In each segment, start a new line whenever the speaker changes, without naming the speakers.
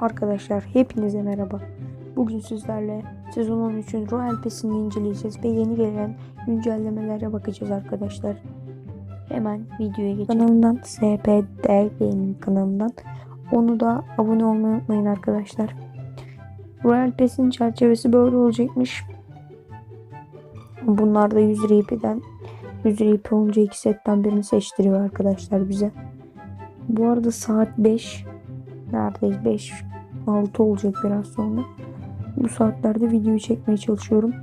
Arkadaşlar hepinize merhaba. Bugün sizlerle sezon 13'ün Royal Pass'ini inceleyeceğiz ve yeni gelen güncellemelere bakacağız arkadaşlar. Hemen videoya geçelim. Kanalından SPD Gaming kanalından. Onu da abone olmayı unutmayın arkadaşlar. Royal Pass'in çerçevesi böyle olacakmış. Bunlar da 100 RP'den 100 RP olunca iki setten birini seçtiriyor arkadaşlar bize. Bu arada saat 5 neredeyiz 5 6 olacak biraz sonra. Bu saatlerde videoyu çekmeye çalışıyorum.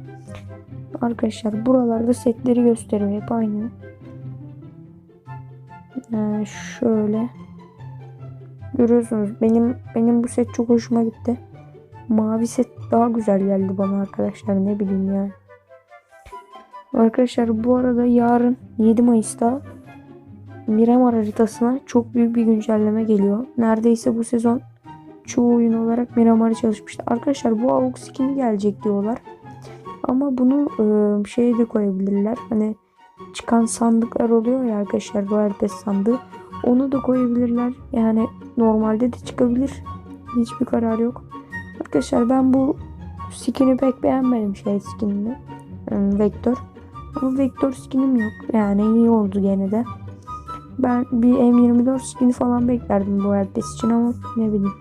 Arkadaşlar buralarda setleri gösteriyor hep aynı. Ee, şöyle görüyorsunuz benim benim bu set çok hoşuma gitti. Mavi set daha güzel geldi bana arkadaşlar ne bileyim yani. Arkadaşlar bu arada yarın 7 Mayıs'ta Miramar haritasına çok büyük bir güncelleme geliyor. Neredeyse bu sezon çoğu oyun olarak Miramar'ı çalışmıştı. Arkadaşlar bu AUG skin'i gelecek diyorlar. Ama bunu e, şeye de koyabilirler. Hani çıkan sandıklar oluyor ya arkadaşlar Royal Pass sandığı. Onu da koyabilirler. Yani normalde de çıkabilir. Hiçbir karar yok. Arkadaşlar ben bu skin'i pek beğenmedim şey skinini. E, Vektör. Ama Vektör skinim yok. Yani iyi oldu gene de. Ben bir M24 skin'i falan beklerdim bu Pass için ama ne bileyim.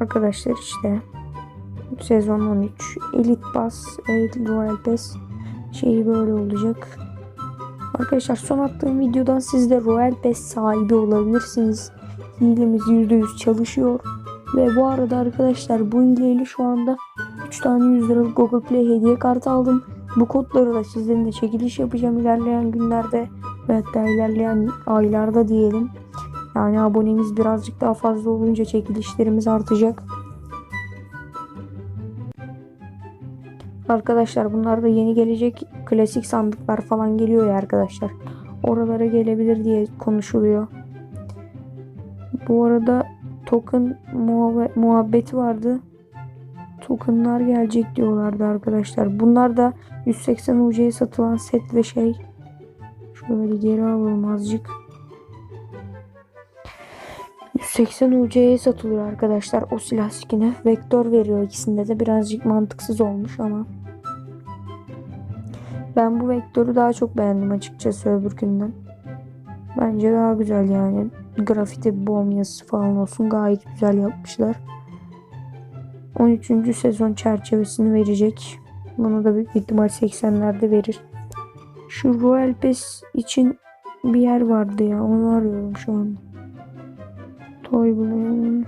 Arkadaşlar işte sezon 13 Elite Pass, Elite Royal Pass şeyi böyle olacak. Arkadaşlar son attığım videodan siz de Royal Pass sahibi olabilirsiniz. Hilemiz %100 çalışıyor. Ve bu arada arkadaşlar bu hileyle şu anda 3 tane 100 liralık Google Play hediye kartı aldım. Bu kodları da sizlerle çekiliş yapacağım ilerleyen günlerde ve hatta ilerleyen aylarda diyelim. Yani abonemiz birazcık daha fazla olunca çekilişlerimiz artacak. Arkadaşlar bunlar da yeni gelecek klasik sandıklar falan geliyor ya arkadaşlar. Oralara gelebilir diye konuşuluyor. Bu arada token muhab- muhabbeti vardı. Tokenlar gelecek diyorlardı arkadaşlar. Bunlar da 180 UC'ye satılan set ve şey. Şöyle geri alalım azıcık. 180 UC'ye satılıyor arkadaşlar o silah skin'i. Vektör veriyor ikisinde de birazcık mantıksız olmuş ama. Ben bu vektörü daha çok beğendim açıkçası öbürkünden. Bence daha güzel yani. Grafiti bom yazısı falan olsun gayet güzel yapmışlar. 13. sezon çerçevesini verecek. Bunu da büyük ihtimal 80'lerde verir. Şu Royal Pass için bir yer vardı ya onu arıyorum şu anda. Toy Bloom.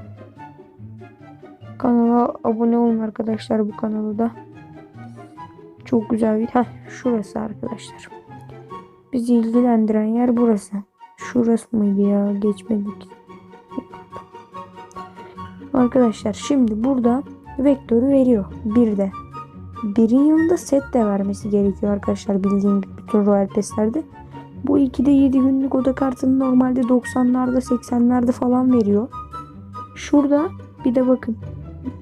Kanala abone olun arkadaşlar bu kanala da. Çok güzel bir... Heh, şurası arkadaşlar. Bizi ilgilendiren yer burası. Şurası mıydı ya? Geçmedik. Arkadaşlar şimdi burada vektörü veriyor. Bir de. Birin yanında set de vermesi gerekiyor arkadaşlar bildiğim bütün Royal Pass'lerde. Bu 2'de 7 günlük oda kartını normalde 90'larda 80'lerde falan veriyor. Şurada bir de bakın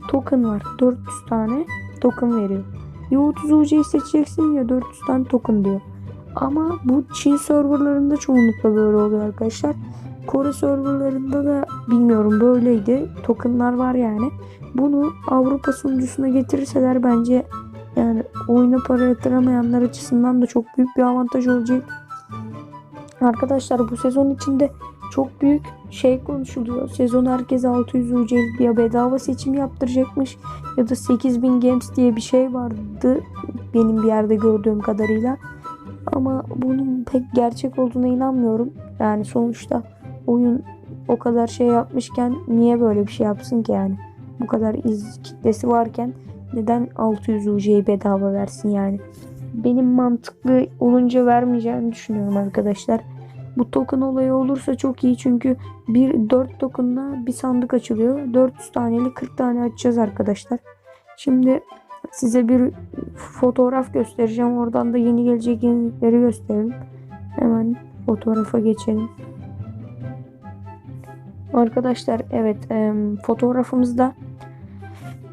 token var. 400 tane token veriyor. Ya 30 UC'yi seçeceksin ya 400 tane token diyor. Ama bu Çin serverlarında çoğunlukla böyle oluyor arkadaşlar. Kore serverlarında da bilmiyorum böyleydi. Tokenlar var yani. Bunu Avrupa sunucusuna getirirseler bence yani oyuna para yatıramayanlar açısından da çok büyük bir avantaj olacak. Arkadaşlar bu sezon içinde çok büyük şey konuşuluyor. Sezon herkes 600 UC ya bedava seçim yaptıracakmış ya da 8000 games diye bir şey vardı benim bir yerde gördüğüm kadarıyla. Ama bunun pek gerçek olduğuna inanmıyorum. Yani sonuçta oyun o kadar şey yapmışken niye böyle bir şey yapsın ki yani? Bu kadar iz kitlesi varken neden 600 UC'yi bedava versin yani? Benim mantıklı olunca vermeyeceğini düşünüyorum arkadaşlar. Bu token olayı olursa çok iyi çünkü bir 4 tokenla bir sandık açılıyor. 400 taneli 40 tane açacağız arkadaşlar. Şimdi size bir fotoğraf göstereceğim. Oradan da yeni gelecek yenilikleri gösterelim. Hemen fotoğrafa geçelim. Arkadaşlar evet e, fotoğrafımızda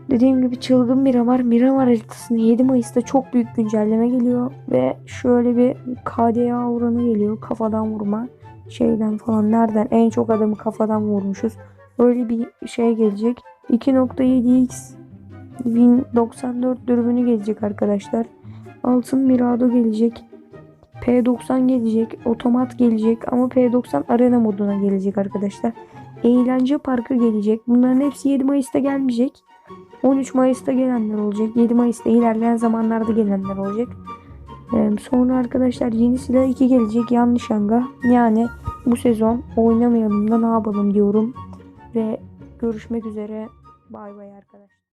dediğim gibi çılgın Miramar Miramar haritasına 7 Mayıs'ta çok büyük güncelleme geliyor ve şöyle bir KDA oranı geliyor kafadan vurma şeyden falan nereden en çok adamı kafadan vurmuşuz Öyle bir şey gelecek. 2.7x Win 94 dürbünü gelecek arkadaşlar. Altın Mirado gelecek. P90 gelecek. Otomat gelecek. Ama P90 arena moduna gelecek arkadaşlar. Eğlence parkı gelecek. Bunların hepsi 7 Mayıs'ta gelmeyecek. 13 Mayıs'ta gelenler olacak. 7 Mayıs'ta ilerleyen zamanlarda gelenler olacak. Ee, sonra arkadaşlar yeni silah 2 gelecek. Yanlış hanga. Yani bu sezon oynamayalım da ne yapalım diyorum. Ve görüşmek üzere. Bay bay arkadaşlar.